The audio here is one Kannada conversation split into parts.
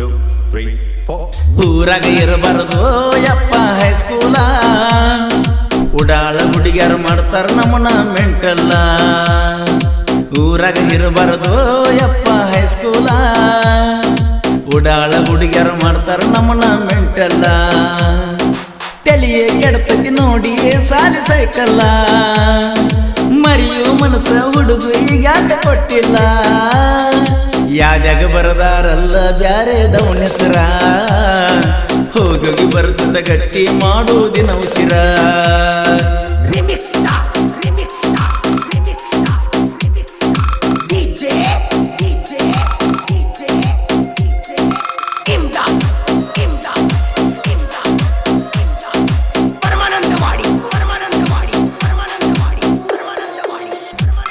two, ಬರದು four. ಊರಾಗ ಇರಬಾರದು ಯಪ್ಪ ಹೈಸ್ಕೂಲ ಉಡಾಳ ಹುಡುಗಿಯರು ಮಾಡ್ತಾರ ನಮ್ಮನ ಮೆಂಟಲ್ಲ ಊರಾಗ ಇರಬಾರದು ಯಪ್ಪ ಹೈಸ್ಕೂಲ ಉಡಾಳ ಹುಡುಗಿಯರು ಮಾಡ್ತಾರ ನಮ್ಮನ ಮೆಂಟಲ್ಲ ತಲೆಯೇ ಕೆಡತತಿ ನೋಡಿ ಸಾಲಿ ಸೈಕಲ್ಲ ಮರಿಯು ಮನಸ್ಸ ಹುಡುಗು ಈಗ ಕೊಟ್ಟಿಲ್ಲ? ಯಾದ್ಯಾಗ ಬರದಾರಲ್ಲ ಬ್ಯಾರೆ ದವನ ಹೋಗಿ ಬರ್ತದ ಗಟ್ಟಿ ಮಾಡೋದಿನ ಉಸಿರ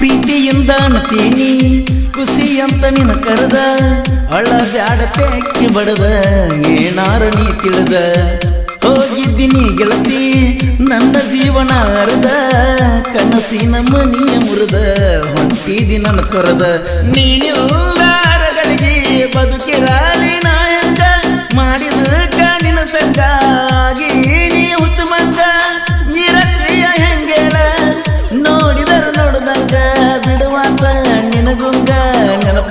ಪ್ರೀತಿಯಿಂದ ನತೀನಿ ಖುಷಿ ಅಂತ ನಿನ ಕರೆದ ಅಳ ಬ್ಯಾಡ ತೆಕ್ಕಿ ಬಡದ, ಏನಾರ ನೀ ತಿಳಿದ. ಹೋಗಿದ್ದೀನಿ ಗೆಳತಿ, ನನ್ನ ಜೀವನ ಅರ್ಧ ಕನಸಿನ ಮನಿಯ ಮುರಿದ, ಹೊಂಟಿದಿ ನನ್ನ ಕೊರದ. ನೀನಿಲ್ಲಾರಗಳಿಗೆ ಬದುಕಿರಾಲಿ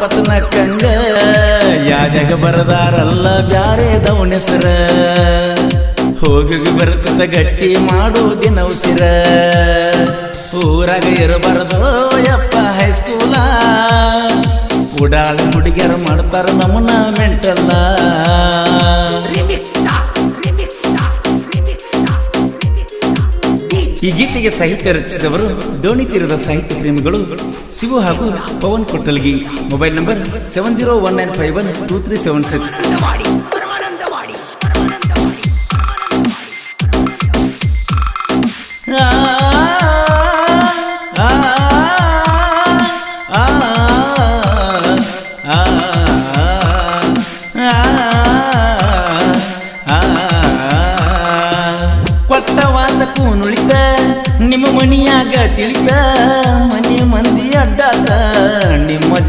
ನೆನಪತನ ಕಂಗ ಯಾಜಗ ಬರದಾರಲ್ಲ ಬ್ಯಾರೆ ದವನೆಸರ ಹೋಗಿ ಬರ್ತದ ಗಟ್ಟಿ ಮಾಡೋದಿನ ಉಸಿರ. ಊರಾಗ ಇರಬಾರದು ಯಪ್ಪ ಹೈಸ್ಕೂಲ. ಉಡಾಳ ಹುಡುಗಿಯರು ಮಾಡ್ತಾರ ನಮ್ಮನ್ನ ಮೆಂಟಲ್ಲ. ಈ ಗೀತೆಗೆ ಸಾಹಿತ್ಯ ರಚಿಸಿದವರು ಡೋಣಿ ತೀರದ ಸಾಹಿತ್ಯ ಪ್ರೇಮಿಗಳು ಶಿವು ಹಾಗೂ Pavan Kottalgi. Mobile number seven zero one nine five one two three seven six. Paramanandawadi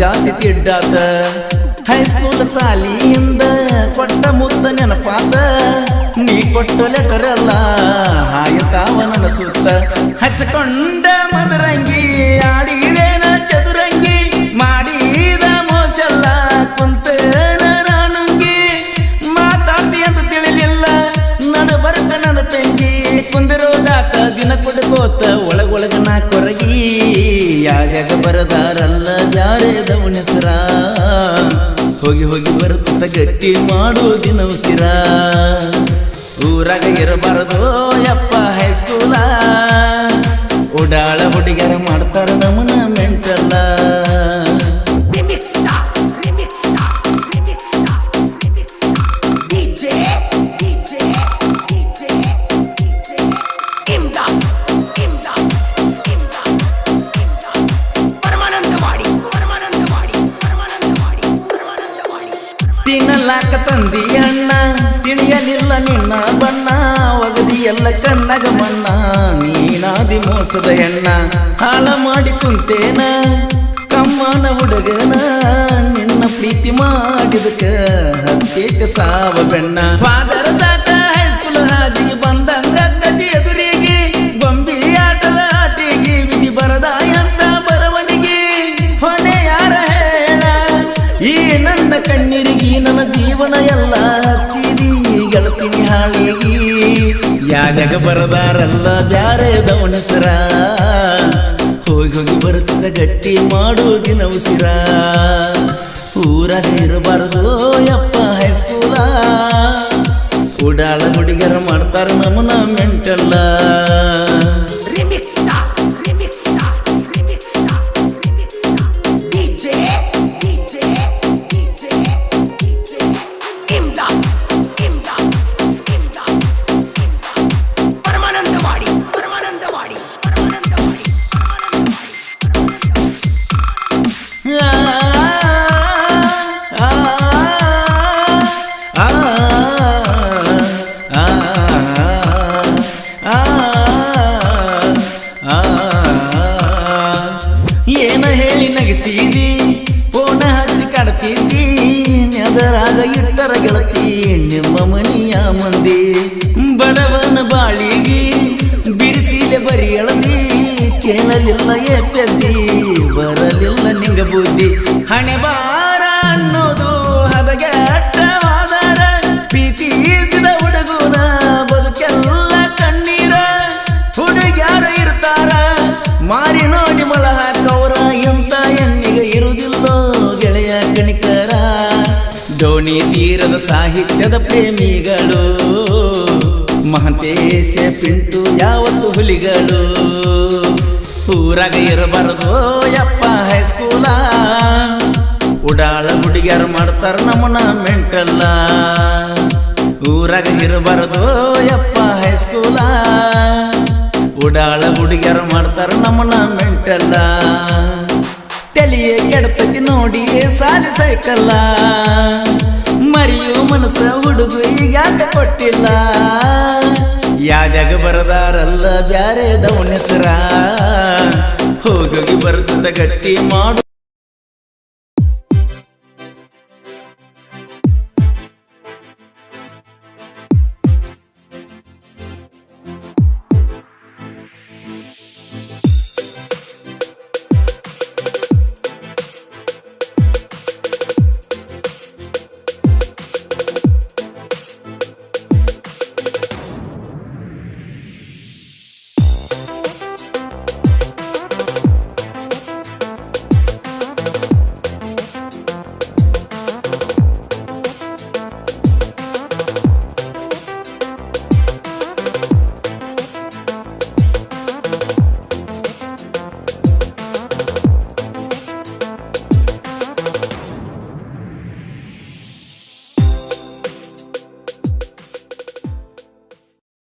ಜಾತಿ ತಿಡ್ಡಾತ. ಹೈಸ್ಕೂಲ್ ಸಾಲಿ ಹಿಂದ ಕೊಟ್ಟ ಮುದ್ದ ನೆನಪಾತ ನೀ ಕೊಟ್ಟ ಲೆಟರಲ್ಲ ಹಾಯತಾವ ನನ್ನ ಸುತ್ತ. ಹಚ್ಕೊಂಡ ಮದರಂಗಿ ಆಡಿದೇನ ಚದುರಂಗಿ, ಮಾಡಿದ ಮೋಸಲ್ಲ ಕುಂತ ನಾನುಂಗಿ. ಮಾತಾಡ್ತಿ ಅಂತ ತಿಳಿಲಿಲ್ಲ ನನ್ನ ಬರ್ತ ನನ್ನ ತಂಗಿ. ಕುಂದಿರೋದಾತ ದಿನ ಕೊಡ್ಕೋತ ಒಳಗೊಳಗ ನಾ ಕೊರಗಿ. ಯಾರ್ಯಾಗ ಬರದಾರಲ್ಲ ಯಾರೇ ದವನೆಸರ ಹೋಗಿ ಹೋಗಿ ಬರುತ್ತ ಗಟ್ಟಿ ಮಾಡೋ ದಿನ ಉಸಿರ ಊರಾಗ ಇರಬಾರದು ಯಪ್ಪ ಹೈಸ್ಕೂಲ. ಉಡಾಳ ಹುಡುಗರ ಮಾಡ್ತಾರ ನಮನ. ತಿನ್ನಲಾಕ ತಂದಿ ಅಣ್ಣ ತಿಳಿಯಲಿಲ್ಲ ನಿನ್ನ ಬಣ್ಣ ಒಗದಿ ಎಲ್ಲ ಕಣ್ಣಗ ಮಣ್ಣ ನೀನಾದಿ ಮೋಸದ ಎಣ್ಣ ಹಾಳ ಮಾಡಿ ಕುಂತೇನ ಕಮ್ಮನ ಹುಡುಗನ ನಿನ್ನ ಪ್ರೀತಿ ಮಾಡಿದಕ ಹತ್ತೇಕ ಸಾವ ಬೆಣ್ಣ ಫಾದರ ನನ್ನ ಕಣ್ಣೀರಿಗಿ ನನ್ನ ಜೀವನ ಎಲ್ಲ ಹಚ್ಚಿದಿ. ಗೆಳತಿನಿ ಹಾಳಿಗಿ ಯಾದಾಗ ಬರದಾರಲ್ಲ ಬ್ಯಾರೆ ದವಣಸರ ಹೋಗಿ ಹೋಗಿ ಬರುತ್ತಿದ್ದ ಗಟ್ಟಿ ಮಾಡೋದಿನ ಉಸಿರ ಊರ ಇರಬಾರದು ಯಪ್ಪ ಹೈಸ್ಕೂಲ. ಉಡಾಳ ಹುಡುಗರ ಮಾಡ್ತಾರ ನಮ್ಮನ ಮೆಂಟಲ್ಲ. ಎಳದಿ ಕೇಳಲಿಲ್ಲ ಏ ಪೆದ್ದಿ, ಬರಲಿಲ್ಲ ನಿಂಗ ಬುದ್ಧಿ. ಹಣೆ ಬಾರ ಅನ್ನೋದು ಹದಗೆಟ್ಟವಾದರ ಪ್ರೀತಿಸಿದ ಹುಡುಗನ ಬದುಕೆಲ್ಲ ಕಣ್ಣೀರ. ಹುಡುಗ್ಯಾರ ಇರ್ತಾರ, ಮಾರಿ ನೋಡಿ ಮೊಳ ಹಾಕವ್ರ ಎಂತ ಎಣ್ಣಿಗೆ ಇರುವುದಿಲ್ಲೋ ಗೆಳೆಯ ಕಣಿಕರ. ಧೋನಿ ತೀರದ ಸಾಹಿತ್ಯದ ಪ್ರೇಮಿಗಳು. ಮಹಂತೇಶ ಪಿಂಟು, ಯಾವತ್ತು ಹುಲಿಗಳು? ಊರಾಗ ಇರಬಾರದು ಯಪ್ಪ ಹೈಸ್ಕೂಲ. ಉಡಾಳ ಹುಡುಗಿಯರು ಮಾಡ್ತಾರ ನಮ್ಮನ ಮೆಂಟಲ್ಲ. ಊರಾಗ ಇರಬಾರದು ಯಪ್ಪ ಹೈಸ್ಕೂಲ. ಉಡಾಳ ಹುಡುಗಿಯರು ಮಾಡ್ತಾರ ನಮ್ಮನ ಮೆಂಟಲ್ಲ. ತಲೆಯೇ ಕೆಡ್ತತಿ ನೋಡಿ, ಸಾಲಿ ಸೈಕಲ್ಲ. ಮರಿಯು ಮನಸ್ಸ ಹುಡುಗು ಈಗ ಕೊಟ್ಟಿಲ್ಲ? ಯಾದ್ಯಾಗ ಬರದಾರಲ್ಲ ಬ್ಯಾರೆ ದವನ ಹೋಗಿ ಬರ್ತದ ಗಟ್ಟಿ ಮಾಡು.